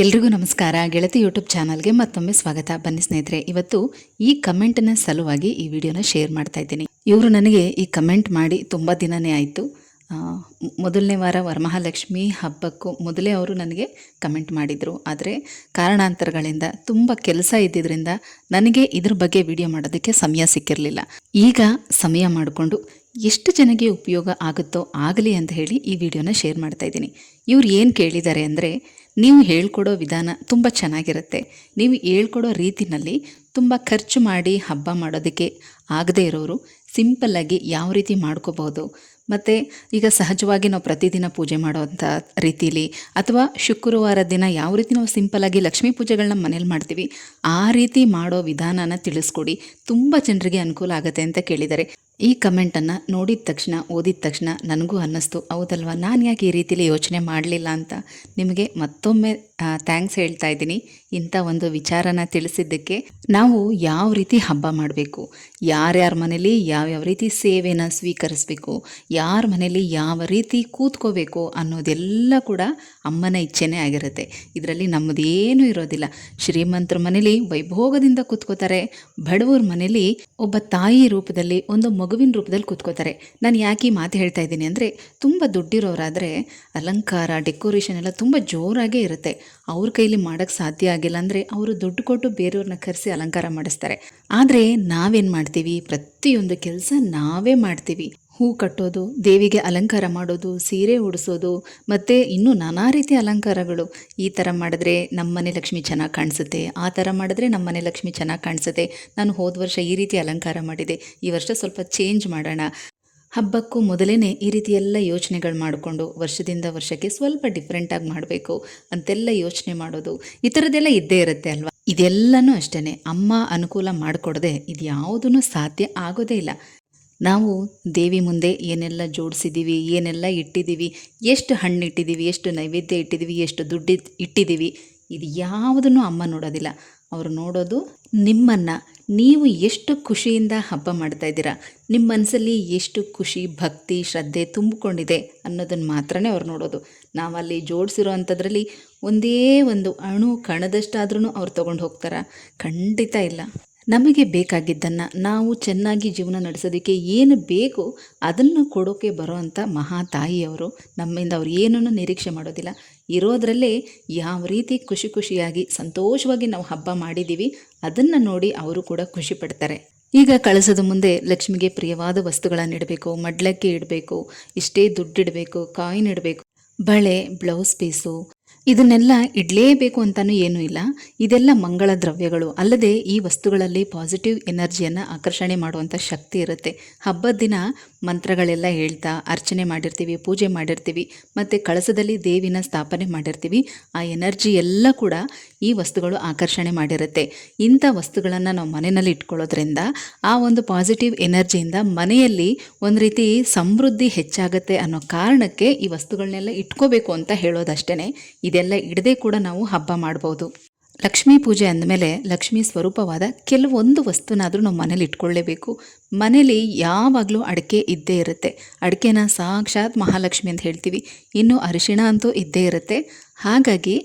ಎಲ್ರಿಗೂ ನಮಸ್ಕಾರ. ಗೆಳತಿ ಯೂಟ್ಯೂಬ್ ಚಾನಲ್ಗೆ ಮತ್ತೊಮ್ಮೆ ಸ್ವಾಗತ. ಬನ್ನಿ ಸ್ನೇಹಿತರೆ, ಇವತ್ತು ಈ ಕಮೆಂಟ್ನ ಸಲುವಾಗಿ ಈ ವಿಡಿಯೋನ ಶೇರ್ ಮಾಡ್ತಾ ಇದ್ದೀನಿ. ಇವರು ನನಗೆ ಈ ಕಮೆಂಟ್ ಮಾಡಿ ತುಂಬ ದಿನನೇ ಆಯಿತು. ಮೊದಲನೇ ವಾರ ವರಮಹಾಲಕ್ಷ್ಮಿ ಹಬ್ಬಕ್ಕೂ ಮೊದಲೇ ಅವರು ನನಗೆ ಕಮೆಂಟ್ ಮಾಡಿದರು. ಆದರೆ ಕಾರಣಾಂತರಗಳಿಂದ ತುಂಬ ಕೆಲಸ ಇದ್ದಿದ್ದರಿಂದ ನನಗೆ ಇದ್ರ ಬಗ್ಗೆ ವಿಡಿಯೋ ಮಾಡೋದಕ್ಕೆ ಸಮಯ ಸಿಕ್ಕಿರಲಿಲ್ಲ. ಈಗ ಸಮಯ ಮಾಡಿಕೊಂಡು ಎಷ್ಟು ಜನಕ್ಕೆ ಉಪಯೋಗ ಆಗುತ್ತೋ ಆಗಲಿ ಅಂತ ಹೇಳಿ ಈ ವಿಡಿಯೋನ ಶೇರ್ ಮಾಡ್ತಾ ಇದ್ದೀನಿ. ಇವ್ರು ಏನು ಕೇಳಿದ್ದಾರೆ ಅಂದರೆ ನೀವು ಹೇಳ್ಕೊಡೋ ವಿಧಾನ ತುಂಬ ಚೆನ್ನಾಗಿರುತ್ತೆ. ನೀವು ಹೇಳ್ಕೊಡೋ ರೀತಿನಲ್ಲಿ ತುಂಬ ಖರ್ಚು ಮಾಡಿ ಹಬ್ಬ ಮಾಡೋದಕ್ಕೆ ಆಗದೇ ಇರೋರು ಸಿಂಪಲ್ಲಾಗಿ ಯಾವ ರೀತಿ ಮಾಡ್ಕೋಬೋದು. ಮತ್ತು ಈಗ ಸಹಜವಾಗಿ ನಾವು ಪ್ರತಿದಿನ ಪೂಜೆ ಮಾಡೋವಂಥ ರೀತಿಲಿ ಅಥವಾ ಶುಕ್ರವಾರ ದಿನ ಯಾವ ರೀತಿ ನಾವು ಸಿಂಪಲ್ಲಾಗಿ ಲಕ್ಷ್ಮೀ ಪೂಜೆಗಳನ್ನ ಮನೇಲಿ ಮಾಡ್ತೀವಿ, ಆ ರೀತಿ ಮಾಡೋ ವಿಧಾನನ ತಿಳಿಸ್ಕೊಡಿ. ತುಂಬ ಜನರಿಗೆ ಅನುಕೂಲ ಆಗುತ್ತೆ ಅಂತ ಕೇಳಿದ್ದಾರೆ. ಈ ಕಮೆಂಟನ್ನು ನೋಡಿದ ತಕ್ಷಣ, ಓದಿದ ತಕ್ಷಣ ನನಗೂ ಅನ್ನಿಸ್ತು, ಹೌದಲ್ವಾ? ನಾನು ಯಾಕೆ ಈ ರೀತಿಲಿ ಯೋಚನೆ ಮಾಡಲಿಲ್ಲ ಅಂತ? ನಿಮಗೆ ಮತ್ತೊಮ್ಮೆ ಥ್ಯಾಂಕ್ಸ್ ಹೇಳ್ತಾ ಇದ್ದೀನಿ. ಇಂಥ ಒಂದು ವಿಚಾರನ ತಿಳಿಸಿದ್ದಕ್ಕೆ ನಾವು ಯಾವ ರೀತಿ ಹಬ್ಬ ಮಾಡಬೇಕು? ಯಾರ್ಯಾರ ಮನೇಲಿ ಯಾವ್ಯಾವ ರೀತಿ ಸೇವೆನ ಸ್ವೀಕರಿಸಬೇಕು? ಯಾರ ಮನೇಲಿ ಯಾವ ರೀತಿ ಕೂತ್ಕೋಬೇಕು ಅನ್ನೋದೆಲ್ಲ ಕೂಡ ಅಮ್ಮನ ಇಚ್ಛೆನೇ ಆಗಿರುತ್ತೆ. ಇದರಲ್ಲಿ ನಮ್ಮದೇನೂ ಇರೋದಿಲ್ಲ. ಶ್ರೀಮಂತರ ಮನೇಲಿ ವೈಭೋಗದಿಂದ ಕೂತ್ಕೋತಾರೆ. ಬಡವರ ಮನೇಲಿ ಒಬ್ಬ ತಾಯಿ ರೂಪದಲ್ಲಿ, ಒಂದು ಮಗುವಿನ ರೂಪದಲ್ಲಿ ಕೂತ್ಕೋತಾರೆ. ನಾನು ಯಾಕೆ ಮಾತು ಹೇಳ್ತಾ ಇದ್ದೀನಿ ಅಂದರೆ, ತುಂಬ ದುಡ್ಡಿರೋರಾದರೆ ಅಲಂಕಾರ, ಡೆಕೋರೇಷನ್ ಎಲ್ಲ ತುಂಬ ಜೋರಾಗೇ ಇರುತ್ತೆ. ಅವ್ರ ಕೈಲಿ ಮಾಡೋಕ್ಕೆ ಸಾಧ್ಯ ಆಗಿಲ್ಲ ಅಂದರೆ ಅವರು ದುಡ್ಡು ಕೊಟ್ಟು ಬೇರೆಯವ್ರನ್ನ ಕರೆಸಿ ಅಲಂಕಾರ ಮಾಡಿಸ್ತಾರೆ. ಆದರೆ ನಾವೇನು ಮಾಡ್ತೀವಿ? ಪ್ರತಿಯೊಂದು ಕೆಲಸ ನಾವೇ ಮಾಡ್ತೀವಿ. ಹೂ ಕಟ್ಟೋದು, ದೇವಿಗೆ ಅಲಂಕಾರ ಮಾಡೋದು, ಸೀರೆ ಉಡಿಸೋದು, ಮತ್ತು ಇನ್ನೂ ನಾನಾ ರೀತಿಯ ಅಲಂಕಾರಗಳು. ಈ ಥರ ಮಾಡಿದ್ರೆ ನಮ್ಮನೆ ಲಕ್ಷ್ಮಿ ಚೆನ್ನಾಗಿ ಕಾಣಿಸುತ್ತೆ, ಆ ಥರ ಮಾಡಿದ್ರೆ ನಮ್ಮನೆ ಲಕ್ಷ್ಮಿ ಚೆನ್ನಾಗಿ ಕಾಣಿಸುತ್ತೆ. ನಾನು ಹೋದ ವರ್ಷ ಈ ರೀತಿ ಅಲಂಕಾರ ಮಾಡಿದೆ, ಈ ವರ್ಷ ಸ್ವಲ್ಪ ಚೇಂಜ್ ಮಾಡೋಣ. ಹಬ್ಬಕ್ಕೂ ಮೊದಲೇ ಈ ರೀತಿ ಎಲ್ಲ ಯೋಚನೆಗಳು ಮಾಡಿಕೊಂಡು ವರ್ಷದಿಂದ ವರ್ಷಕ್ಕೆ ಸ್ವಲ್ಪ ಡಿಫ್ರೆಂಟಾಗಿ ಮಾಡಬೇಕು ಅಂತೆಲ್ಲ ಯೋಚನೆ ಮಾಡೋದು ಈ ಥರದ್ದೆಲ್ಲ ಇದ್ದೇ ಇರುತ್ತೆ ಅಲ್ವಾ? ಇದೆಲ್ಲನೂ ಅಷ್ಟೇ ಅಮ್ಮ ಅನುಕೂಲ ಮಾಡಿಕೊಡದೆ ಇದು ಯಾವುದೂ ಸಾಧ್ಯ ಆಗೋದೇ ಇಲ್ಲ. ನಾವು ದೇವಿ ಮುಂದೆ ಏನೆಲ್ಲ ಜೋಡಿಸಿದ್ದೀವಿ ಏನೆಲ್ಲ ಇಟ್ಟಿದ್ದೀವಿ ಎಷ್ಟು ಹಣ್ಣು ಇಟ್ಟಿದ್ದೀವಿ ಎಷ್ಟು ನೈವೇದ್ಯ ಇಟ್ಟಿದ್ದೀವಿ ಎಷ್ಟು ದುಡ್ಡು ಇಟ್ಟಿದ್ದೀವಿ ಇದು ಯಾವುದನ್ನು ಅಮ್ಮ ನೋಡೋದಿಲ್ಲ. ಅವರು ನೋಡೋದು ನಿಮ್ಮನ್ನು. ನೀವು ಎಷ್ಟು ಖುಷಿಯಿಂದ ಹಬ್ಬ ಮಾಡ್ತಾ ಇದ್ದೀರಾ? ನಿಮ್ಮ ಮನಸ್ಸಲ್ಲಿ ಎಷ್ಟು ಖುಷಿ, ಭಕ್ತಿ, ಶ್ರದ್ಧೆ ತುಂಬಿಕೊಂಡಿದೆ ಅನ್ನೋದನ್ನು ಮಾತ್ರನೇ ಅವ್ರು ನೋಡೋದು. ನಾವಲ್ಲಿ ಜೋಡಿಸಿರೋ ಅಂಥದ್ರಲ್ಲಿ ಒಂದೇ ಒಂದು ಅಣು ಕಣದಷ್ಟಾದ್ರೂ ಅವ್ರು ತೊಗೊಂಡು ಹೋಗ್ತಾರಾ? ಖಂಡಿತ ಇಲ್ಲ. ನಮಗೆ ಬೇಕಾಗಿದ್ದನ್ನು ನಾವು ಚೆನ್ನಾಗಿ ಜೀವನ ನಡೆಸೋದಕ್ಕೆ ಏನು ಬೇಕು ಅದನ್ನು ಕೊಡೋಕೆ ಬರೋವಂಥ ಮಹಾ ತಾಯಿಯವರು ನಮ್ಮಿಂದ ಅವ್ರು ಏನನ್ನು ನಿರೀಕ್ಷೆ ಮಾಡೋದಿಲ್ಲ. ಇರೋದರಲ್ಲೇ ಯಾವ ರೀತಿ ಖುಷಿ ಖುಷಿಯಾಗಿ ಸಂತೋಷವಾಗಿ ನಾವು ಹಬ್ಬ ಮಾಡಿದ್ದೀವಿ, ಅದನ್ನು ನೋಡಿ ಅವರು ಕೂಡ ಖುಷಿ ಪಡ್ತಾರೆ. ಈಗ ಕಳಸದ ಮುಂದೆ ಲಕ್ಷ್ಮಿಗೆ ಪ್ರಿಯವಾದ ವಸ್ತುಗಳನ್ನು ಇಡಬೇಕು, ಮಡ್ಲಕ್ಕೆ ಇಡಬೇಕು, ಇಷ್ಟೇ ದುಡ್ಡಿಡಬೇಕು ಕಾಯಿನ್ ಇಡಬೇಕು. ಬಳೆ, ಬ್ಲೌಸ್ ಪೀಸು ಇದನ್ನೆಲ್ಲ ಇಡಲೇಬೇಕು ಅಂತಲೂ ಏನೂ ಇಲ್ಲ. ಇದೆಲ್ಲ ಮಂಗಳ ದ್ರವ್ಯಗಳು. ಅಲ್ಲದೆ ಈ ವಸ್ತುಗಳಲ್ಲಿ ಪಾಸಿಟಿವ್ ಎನರ್ಜಿಯನ್ನು ಆಕರ್ಷಣೆ ಮಾಡುವಂಥ ಶಕ್ತಿ ಇರುತ್ತೆ. ಹಬ್ಬದ ದಿನ ಮಂತ್ರಗಳೆಲ್ಲ ಹೇಳ್ತಾ ಅರ್ಚನೆ ಮಾಡಿರ್ತೀವಿ, ಪೂಜೆ ಮಾಡಿರ್ತೀವಿ, ಮತ್ತು ಕಳಸದಲ್ಲಿ ದೇವಿನ ಸ್ಥಾಪನೆ ಮಾಡಿರ್ತೀವಿ, ಆ ಎನರ್ಜಿ ಎಲ್ಲ ಕೂಡ ಈ ವಸ್ತುಗಳು ಆಕರ್ಷಣೆ ಮಾಡಿರುತ್ತೆ. ಇಂಥ ವಸ್ತುಗಳನ್ನು ನಾವು ಮನೆಯಲ್ಲಿ ಇಟ್ಕೊಳ್ಳೋದ್ರಿಂದ ಆ ಒಂದು ಪಾಸಿಟಿವ್ ಎನರ್ಜಿಯಿಂದ ಮನೆಯಲ್ಲಿ ಒಂದು ರೀತಿ ಸಮೃದ್ಧಿ ಹೆಚ್ಚಾಗುತ್ತೆ ಅನ್ನೋ ಕಾರಣಕ್ಕೆ ಈ ವಸ್ತುಗಳನ್ನೆಲ್ಲ ಇಟ್ಕೋಬೇಕು ಅಂತ ಹೇಳೋದಷ್ಟೇ ಇದೆಲ್ಲ ಇಡದೆ ಕೂಡ ನಾವು ಹಬ್ಬ ಮಾಡ್ಬೋದು. ಲಕ್ಷ್ಮೀ ಪೂಜೆ ಅಂದಮೇಲೆ ಲಕ್ಷ್ಮೀ ಸ್ವರೂಪವಾದ ಕೆಲವೊಂದು ವಸ್ತುನಾದರೂ ನಾವು ಮನೇಲಿ ಇಟ್ಕೊಳ್ಳೇಬೇಕು. ಮನೇಲಿ ಯಾವಾಗಲೂ ಅಡಿಕೆ ಇದ್ದೇ ಇರುತ್ತೆ. ಅಡಿಕೆನ ಸಾಕ್ಷಾತ್ ಮಹಾಲಕ್ಷ್ಮಿ ಅಂತ ಹೇಳ್ತೀವಿ. ಇನ್ನು ಅರಿಶಿಣ ಅಂತೂ ಇದ್ದೇ ಇರುತ್ತೆ. ಹಾಗಾಗಿ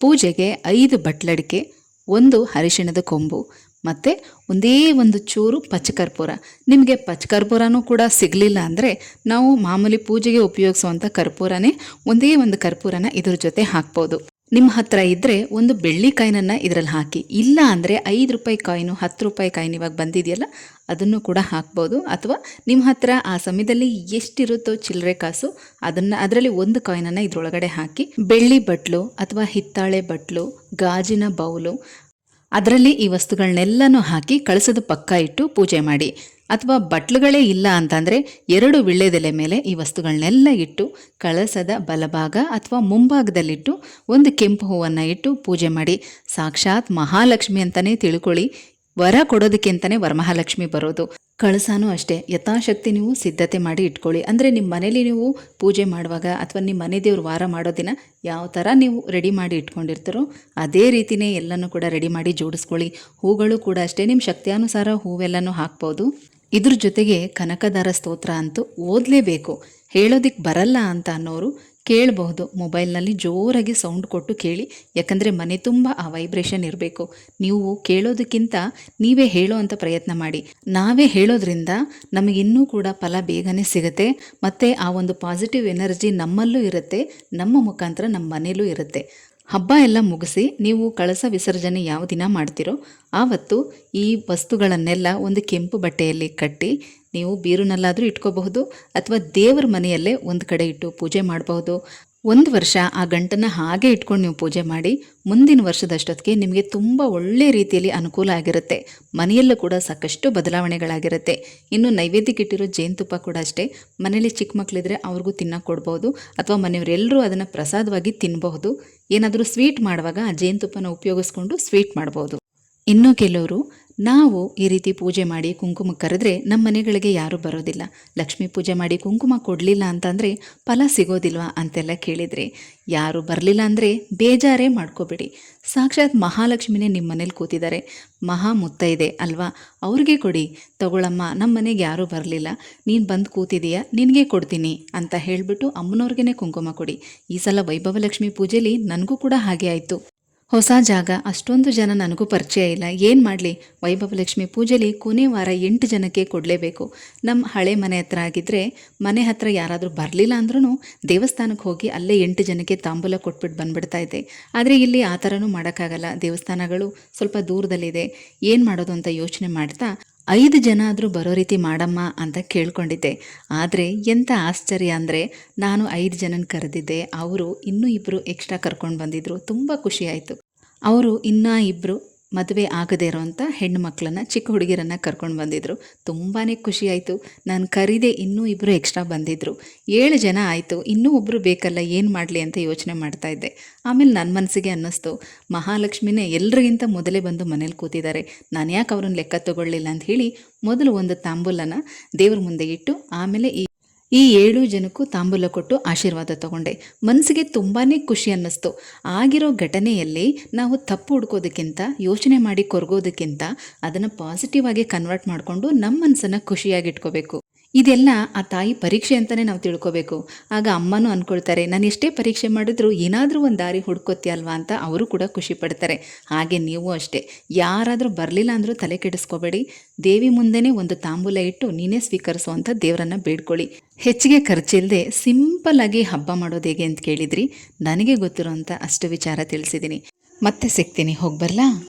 ಪೂಜೆಗೆ ಐದು ಬಟ್ಲಡಿಕೆ ಒಂದು ಅರಿಶಿಣದ ಕೊಂಬು, ಮತ್ತು ಒಂದೇ ಒಂದು ಚೂರು ಪಚ್ಚಕರ್ಪೂರ ನಿಮಗೆ ಪಚ್ಚಕರ್ಪೂರನೂ ಕೂಡ ಸಿಗಲಿಲ್ಲ ಅಂದರೆ ನಾವು ಮಾಮೂಲಿ ಪೂಜೆಗೆ ಉಪಯೋಗಿಸುವಂಥ ಕರ್ಪೂರನೇ ಒಂದೇ ಒಂದು ಕರ್ಪೂರನ ಇದ್ರ ಜೊತೆ ಹಾಕ್ಬೋದು. ನಿಮ್ಮ ಹತ್ರ ಇದ್ದರೆ ಒಂದು ಬೆಳ್ಳಿ ಕಾಯಿನನ್ನು ಇದರಲ್ಲಿ ಹಾಕಿ. ಇಲ್ಲ ಅಂದರೆ ಐದು ರೂಪಾಯಿ ಕಾಯಿನು, ಹತ್ತು ರೂಪಾಯಿ ಕಾಯಿನ್ ಇವಾಗ ಬಂದಿದೆಯಲ್ಲ, ಅದನ್ನು ಕೂಡ ಹಾಕ್ಬೋದು. ಅಥವಾ ನಿಮ್ಮ ಹತ್ರ ಆ ಸಮಯದಲ್ಲಿ ಎಷ್ಟಿರುತ್ತೋ ಚಿಲ್ಲರೆ ಕಾಸು, ಅದನ್ನು, ಅದರಲ್ಲಿ ಒಂದು ಕಾಯಿನನ್ನು ಇದರೊಳಗಡೆ ಹಾಕಿ. ಬೆಳ್ಳಿ ಬಟ್ಲು ಅಥವಾ ಹಿತ್ತಾಳೆ ಬಟ್ಲು, ಗಾಜಿನ ಬೌಲು, ಅದರಲ್ಲಿ ಈ ವಸ್ತುಗಳನ್ನೆಲ್ಲನೂ ಹಾಕಿ ಕಳಸದ ಪಕ್ಕ ಇಟ್ಟು ಪೂಜೆ ಮಾಡಿ. ಅಥವಾ ಬಟ್ಲುಗಳೇ ಇಲ್ಲ ಅಂತಂದರೆ ಎರಡು ವಿಳ್ಳೆದೆಲೆ ಮೇಲೆ ಈ ವಸ್ತುಗಳನ್ನೆಲ್ಲ ಇಟ್ಟು ಕಳಸದ ಬಲಭಾಗ ಅಥವಾ ಮುಂಭಾಗದಲ್ಲಿಟ್ಟು ಒಂದು ಕೆಂಪು ಹೂವನ್ನು ಇಟ್ಟು ಪೂಜೆ ಮಾಡಿ. ಸಾಕ್ಷಾತ್ ಮಹಾಲಕ್ಷ್ಮಿ ಅಂತಲೇ ತಿಳ್ಕೊಳ್ಳಿ. ವರ ಕೊಡೋದಕ್ಕೆ ಅಂತಲೇ ವರಮಹಾಲಕ್ಷ್ಮಿ ಬರೋದು. ಕಳಸಾನೂ ಅಷ್ಟೇ. ಯಥಾಶಕ್ತಿ ನೀವು ಸಿದ್ಧತೆ ಮಾಡಿ ಇಟ್ಕೊಳ್ಳಿ. ಅಂದರೆ ನಿಮ್ಮ ಮನೇಲಿ ನೀವು ಪೂಜೆ ಮಾಡುವಾಗ ಅಥವಾ ನಿಮ್ಮ ಮನೆ ದೇವ್ರ ವಾರ ಮಾಡೋ ದಿನ ಯಾವ ಥರ ನೀವು ರೆಡಿ ಮಾಡಿ ಇಟ್ಕೊಂಡಿರ್ತಾರೋ ಅದೇ ರೀತಿಯೇ ಎಲ್ಲನೂ ಕೂಡ ರೆಡಿ ಮಾಡಿ ಜೋಡಿಸ್ಕೊಳ್ಳಿ. ಹೂಗಳು ಕೂಡ ಅಷ್ಟೇ. ನಿಮ್ಮ ಶಕ್ತಿಯಾನುಸಾರ ಹೂವೆಲ್ಲನೂ ಹಾಕ್ಬೋದು. ಇದ್ರ ಜೊತೆಗೆ ಕನಕದಾರ ಸ್ತೋತ್ರ ಅಂತೂ ಓದಲೇಬೇಕು. ಹೇಳೋದಿಕ್ಕೆ ಬರಲ್ಲ ಅಂತ ಅನ್ನೋರು ಕೇಳಬಹುದು. ಮೊಬೈಲ್ನಲ್ಲಿ ಜೋರಾಗಿ ಸೌಂಡ್ ಕೊಟ್ಟು ಕೇಳಿ. ಯಾಕಂದರೆ ಮನೆ ತುಂಬ ಆ ವೈಬ್ರೇಷನ್ ಇರಬೇಕು. ನೀವು ಕೇಳೋದಕ್ಕಿಂತ ನೀವೇ ಹೇಳೋ ಅಂತ ಪ್ರಯತ್ನ ಮಾಡಿ. ನಾವೇ ಹೇಳೋದ್ರಿಂದ ನಮಗಿನ್ನೂ ಕೂಡ ಫಲ ಬೇಗನೆ ಸಿಗುತ್ತೆ. ಮತ್ತು ಆ ಒಂದು ಪಾಸಿಟಿವ್ ಎನರ್ಜಿ ನಮ್ಮಲ್ಲೂ ಇರುತ್ತೆ. ನಮ್ಮ ಮುಖಾಂತರ ನಮ್ಮ ಮನೇಲೂ ಇರುತ್ತೆ. ಹಬ್ಬ ಎಲ್ಲ ಮುಗಿಸಿ ನೀವು ಕಳಸ ವಿಸರ್ಜನೆ ಯಾವ ದಿನ ಮಾಡ್ತೀರೋ ಆವತ್ತು ಈ ವಸ್ತುಗಳನ್ನೆಲ್ಲ ಒಂದು ಕೆಂಪು ಬಟ್ಟೆಯಲ್ಲಿ ಕಟ್ಟಿ ನೀವು ಬೀರುನಲ್ಲಾದರೂ ಇಟ್ಕೋಬಹುದು ಅಥವಾ ದೇವರ ಮನೆಯಲ್ಲೇ ಒಂದು ಕಡೆ ಇಟ್ಟು ಪೂಜೆ ಮಾಡಬಹುದು. ಒಂದು ವರ್ಷ ಆ ಗಂಟನ್ನು ಹಾಗೆ ಇಟ್ಕೊಂಡು ನೀವು ಪೂಜೆ ಮಾಡಿ ಮುಂದಿನ ವರ್ಷದಷ್ಟೊತ್ತಿಗೆ ನಿಮಗೆ ತುಂಬ ಒಳ್ಳೆ ರೀತಿಯಲ್ಲಿ ಅನುಕೂಲ ಆಗಿರುತ್ತೆ. ಮನೆಯಲ್ಲೂ ಕೂಡ ಸಾಕಷ್ಟು ಬದಲಾವಣೆಗಳಾಗಿರುತ್ತೆ. ಇನ್ನು ನೈವೇದ್ಯಕ್ಕೆ ಇಟ್ಟಿರೋ ಜೇನುತುಪ್ಪ ಕೂಡ ಅಷ್ಟೇ. ಮನೇಲಿ ಚಿಕ್ಕ ಮಕ್ಕಳಿದ್ರೆ ಅವ್ರಿಗೂ ತಿನ್ನಕ್ಕೆ ಕೊಡ್ಬೋದು. ಅಥವಾ ಮನೆಯವರೆಲ್ಲರೂ ಅದನ್ನು ಪ್ರಸಾದವಾಗಿ ತಿನ್ನಬಹುದು ಏನಾದರೂ ಸ್ವೀಟ್ ಮಾಡುವಾಗ ಆ ಜೇನುತುಪ್ಪನ ಉಪಯೋಗಿಸ್ಕೊಂಡು ಸ್ವೀಟ್ ಮಾಡ್ಬೋದು. ಇನ್ನು ಕೆಲವರು ನಾವು ಈ ರೀತಿ ಪೂಜೆ ಮಾಡಿ ಕುಂಕುಮ ಕರೆದ್ರೆ ನಮ್ಮ ಮನೆಗಳಿಗೆ ಯಾರೂ ಬರೋದಿಲ್ಲ. ಲಕ್ಷ್ಮಿ ಪೂಜೆ ಮಾಡಿ ಕುಂಕುಮ ಕೊಡಲಿಲ್ಲ ಅಂತಂದರೆ ಫಲ ಸಿಗೋದಿಲ್ವಾ ಅಂತೆಲ್ಲ ಕೇಳಿದರೆ, ಯಾರು ಬರಲಿಲ್ಲ ಅಂದರೆ ಬೇಜಾರೇ ಮಾಡ್ಕೋಬೇಡಿ. ಸಾಕ್ಷಾತ್ ಮಹಾಲಕ್ಷ್ಮಿನೇ ನಿಮ್ಮ ಮನೇಲಿ ಕೂತಿದ್ದಾರೆ. ಮಹಾ ಮುತ್ತ ಇದೆ ಅಲ್ವಾ? ಅವ್ರಿಗೆ ಕೊಡಿ. ತಗೊಳಮ್ಮ ನಮ್ಮ ಮನೆಗೆ ಯಾರೂ ಬರಲಿಲ್ಲ. ನೀನು ಬಂದು ಕೂತಿದೀಯ, ನಿನಗೆ ಕೊಡ್ತೀನಿ ಅಂತ ಹೇಳಿಬಿಟ್ಟು ಅಮ್ಮನವ್ರಿಗೇ ಕುಂಕುಮ ಕೊಡಿ. ಈ ಸಲ ವೈಭವಲಕ್ಷ್ಮಿ ಪೂಜೆಯಲ್ಲಿ ನನಗೂ ಕೂಡ ಹಾಗೆ ಆಯಿತು. ಹೊಸ ಜಾಗ, ಅಷ್ಟೊಂದು ಜನ ನನಗೂ ಪರಿಚಯ ಇಲ್ಲ. ಏನು ಮಾಡಲಿ? ವೈಭವಲಕ್ಷ್ಮಿ ಪೂಜೆಲಿ ಕೊನೆ ವಾರ ಎಂಟು ಜನಕ್ಕೆ ಕೊಡಲೇಬೇಕು. ನಮ್ಮ ಹಳೆ ಮನೆ ಹತ್ರ ಆಗಿದ್ದರೆ ಮನೆ ಹತ್ರ ಯಾರಾದರೂ ಬರಲಿಲ್ಲ ಅಂದ್ರೂ ದೇವಸ್ಥಾನಕ್ಕೆ ಹೋಗಿ ಅಲ್ಲೇ ಎಂಟು ಜನಕ್ಕೆ ತಾಂಬೂಲ ಕೊಟ್ಬಿಟ್ಟು ಬಂದ್ಬಿಡ್ತಾ ಇದ್ದೆ. ಆದರೆ ಇಲ್ಲಿ ಆ ಥರನೂ ಮಾಡೋಕ್ಕಾಗಲ್ಲ. ದೇವಸ್ಥಾನಗಳು ಸ್ವಲ್ಪ ದೂರದಲ್ಲಿದೆ. ಏನು ಮಾಡೋದು ಅಂತ ಯೋಚನೆ ಮಾಡ್ತಾ ಐದು ಜನ ಆದರೂ ಬರೋ ರೀತಿ ಮಾಡಮ್ಮ ಅಂತ ಕೇಳ್ಕೊಂಡಿದ್ದೆ. ಆದರೆ ಎಂಥ ಆಶ್ಚರ್ಯ ಅಂದರೆ ನಾನು ಐದು ಜನನ ಕರೆದಿದ್ದೆ. ಅವರು ಇನ್ನೂ ಇಬ್ಬರು ಎಕ್ಸ್ಟ್ರಾ ಕರ್ಕೊಂಡು ಬಂದಿದ್ದರು ತುಂಬ ಖುಷಿಯಾಯಿತು ಅವರು ಇನ್ನೂ ಇಬ್ಬರು ಮದುವೆ ಆಗದೇ ಇರೋವಂಥ ಹೆಣ್ಣು ಮಕ್ಕಳನ್ನು ಚಿಕ್ಕ ಹುಡುಗಿರನ್ನು ಕರ್ಕೊಂಡು ಬಂದಿದ್ದರು ತುಂಬಾ ಖುಷಿ ಆಯಿತು. ನಾನು ಕರೀದೆ ಇನ್ನೂ ಇಬ್ಬರು ಎಕ್ಸ್ಟ್ರಾ ಬಂದಿದ್ದರು ಏಳು ಜನ ಆಯಿತು. ಇನ್ನೂ ಒಬ್ಬರು ಬೇಕಲ್ಲ, ಏನು ಮಾಡಲಿ ಅಂತ ಯೋಚನೆ ಮಾಡ್ತಾ ಇದ್ದೆ. ಆಮೇಲೆ ನನ್ನ ಮನಸ್ಸಿಗೆ ಅನ್ನಿಸ್ತು, ಮಹಾಲಕ್ಷ್ಮಿನೇ ಎಲ್ರಿಗಿಂತ ಮೊದಲೇ ಬಂದು ಮನೇಲಿ ಕೂತಿದ್ದಾರೆ ನಾನು ಯಾಕೆ ಅವ್ರನ್ನ ಲೆಕ್ಕ ತಗೊಳ್ಳಿಲ್ಲ? ಅಂತ ಹೇಳಿ ಮೊದಲು ಒಂದು ತಾಂಬೂಲನ ದೇವ್ರ ಮುಂದೆ ಇಟ್ಟು ಆಮೇಲೆ ಈ ಈ ಏಳು ಜನಕ್ಕೂ ತಾಂಬೂಲ ಕೊಟ್ಟು ಆಶೀರ್ವಾದ ತಗೊಂಡೆ. ಮನಸ್ಸಿಗೆ ತುಂಬಾ ಖುಷಿ ಅನ್ನಿಸ್ತು. ಆಗಿರೋ ಘಟನೆಯಲ್ಲಿ ನಾವು ತಪ್ಪು ಹುಡ್ಕೋದಕ್ಕಿಂತ, ಯೋಚನೆ ಮಾಡಿ ಕೊರಗೋದಕ್ಕಿಂತ ಅದನ್ನು ಪಾಸಿಟಿವ್ ಆಗಿ ಕನ್ವರ್ಟ್ ಮಾಡಿಕೊಂಡು ನಮ್ಮ ಮನಸ್ಸನ್ನು ಖುಷಿಯಾಗಿಟ್ಕೋಬೇಕು ಇದೆಲ್ಲ ಆ ತಾಯಿ ಪರೀಕ್ಷೆ ಅಂತಲೇ ನಾವು ತಿಳ್ಕೊಬೇಕು. ಆಗ ಅಮ್ಮನೂ ಅಂದ್ಕೊಳ್ತಾರೆ ನಾನು ಎಷ್ಟೇ ಪರೀಕ್ಷೆ ಮಾಡಿದ್ರು ಏನಾದರೂ ಒಂದು ದಾರಿ ಹುಡ್ಕೋತಿಯಲ್ವಾ ಅಂತ ಅವರು ಕೂಡ ಖುಷಿ ಪಡ್ತಾರೆ. ಹಾಗೆ ನೀವು ಅಷ್ಟೇ. ಯಾರಾದರೂ ಬರಲಿಲ್ಲ ಅಂದರೂ ತಲೆ ಕೆಡಿಸ್ಕೋಬೇಡಿ. ದೇವಿ ಮುಂದೆನೇ ಒಂದು ತಾಂಬೂಲ ಇಟ್ಟು ನೀನೇ ಸ್ವೀಕರಿಸುವಂಥ ದೇವರನ್ನ ಬೇಡ್ಕೊಳ್ಳಿ. ಹೆಚ್ಚಿಗೆ ಖರ್ಚಿಲ್ಲದೆ ಸಿಂಪಲ್ ಆಗಿ ಹಬ್ಬ ಮಾಡೋದು ಹೇಗೆ ಅಂತ ಕೇಳಿದ್ರಿ? ನನಗೆ ಗೊತ್ತಿರೋಂಥ ಅಷ್ಟು ವಿಚಾರ ತಿಳಿಸಿದ್ದೀನಿ ಮತ್ತೆ ಸಿಗ್ತೀನಿ. ಹೋಗ್ಬರ್ಲಾ